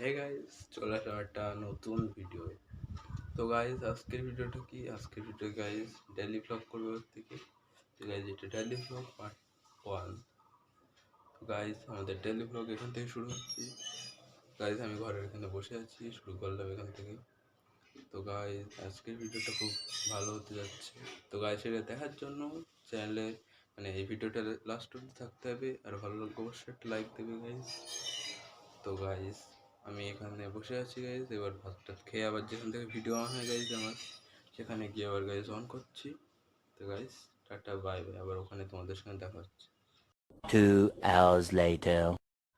Hey guys চলে আসলাম একটা নতুন ভিডিও তো গাইস আজকের ভিডিওটা কি? আজকের ভিডিও গাইস ডেলি ব্লগ করবে ওর থেকে। তো গাইস এটা ডেলি ব্লগ পার্ট ওয়ান তো গাইস আমাদের ডেলি ব্লগ এখান থেকে শুরু হচ্ছে। গাইস আমি ঘরের এখানে বসে আছি, শুরু করলাম এখান থেকে। তো গাইস আজকের ভিডিওটা খুব ভালো হতে যাচ্ছে। তো গাইস এটা দেখার জন্য চ্যানেলে মানে এই ভিডিওটা লাস্ট অব্দি থাকতে হবে। আর ভালো লাগলে অবশ্যই একটা লাইক দেবে গাইস তো গাইস আমি এখানে বসে আছি গাইজ এবার ভাতটা খেয়ে আবার যেখান থেকে ভিডিও অন হয়ে গাইজ আমার সেখানে গিয়ে আবার গাইজ অন করছি। তো গাইজ টাটা বাই বাই আবার ওখানে তোমাদের সঙ্গে দেখা হচ্ছে.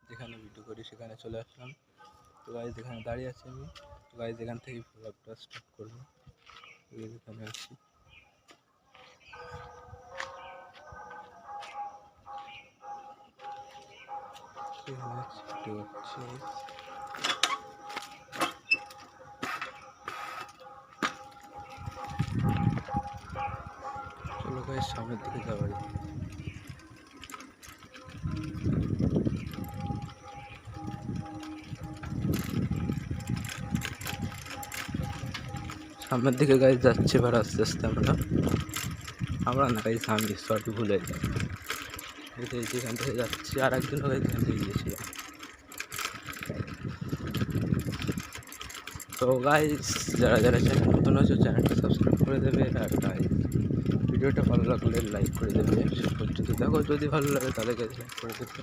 যেখানে ভিডিও করি সেখানে চলে আসলাম। তো গাইজ এখানে দাঁড়িয়ে আছি আমি। তো গাইজ এখান থেকে ব্লগটা স্টার্ট করব। এখানে আছি। এখানে আছি, গাইজ সামনের দিকে যাওয়া সামনের দিকে গাড়ি যাচ্ছে এবার আস্তে আস্তে আমরা। আমরা না গাড়ি সামনে সরি ভুলে যাই যেখান থেকে যাচ্ছি আর একজনও গাড়ি এখান থেকে গিয়েছিলাম। তো গাইস যারা যারা চ্যানেল নতুন আছে চ্যানেলটা সাবস্ক্রাইব করে দেবে আর গাইস ভিডিওটা ভালো লাগলে লাইক করে দেবে। শেষ পর্যন্ত দেখো, যদি ভালো লাগে তাহলে লাইক করে দেবে।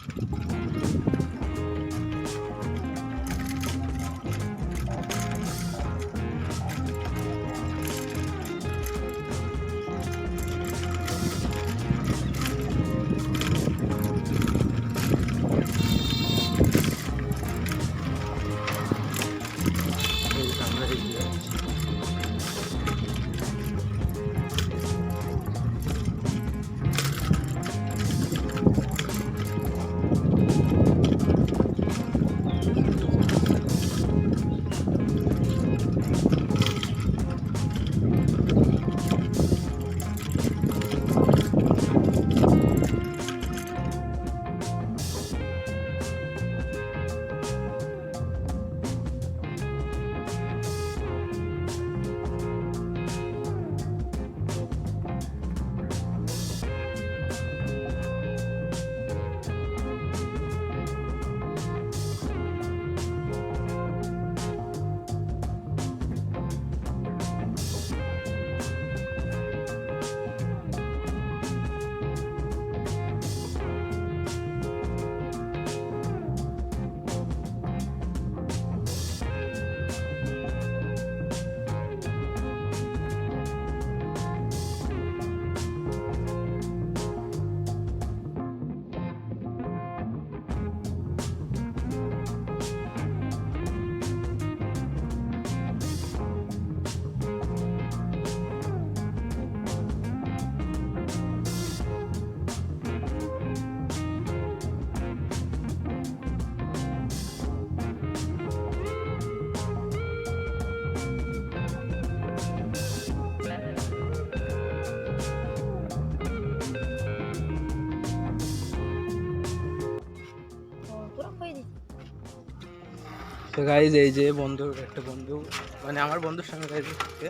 তো গাইজ এই যে বন্ধুর একটা বন্ধু মানে আমার বন্ধুর সঙ্গে গাইজ ঘুরতে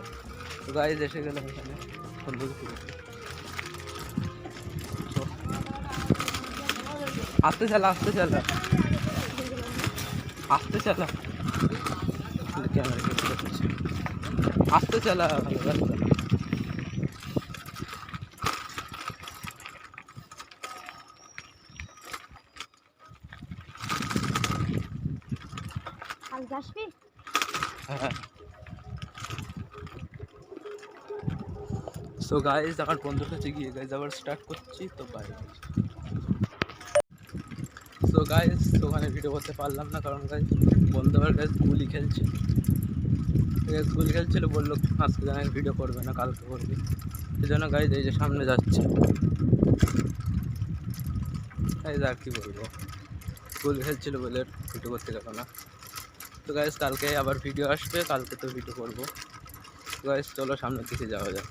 তো গাইজ এসে গেলাম এখানে বন্ধুর ঘুরতে আসতে চালা আসতে চালা। আসতে চালা। ক্যামেরা আসতে চালা। ভালো রাস্তা আজ আসবি? সো গাইজ আমার বন্ধুর কাছে গিয়ে গাইজ আবার স্টার্ট করছি, তো বাই সো গাইজ ওখানে ভিডিও করতে পারলাম না, কারণ গাইজ বন্ধু আমার গাইজ গুলি খেলছে গাইজ গুলি খেলছিল, বলল আজকে জানাই ভিডিও করবে না, কালকে করবে। সেই জন্য গাইজ এই যে সামনে যাচ্ছে। গাইজ আর কি বলব। গুলি খেলছিল বলে ভিডিও করতে গেল না। তো গাইজ কালকে আবার ভিডিও আসবে, কালকে তো ভিডিও করব। গাইজ চলো সামনের দিকে যাওয়া যাক।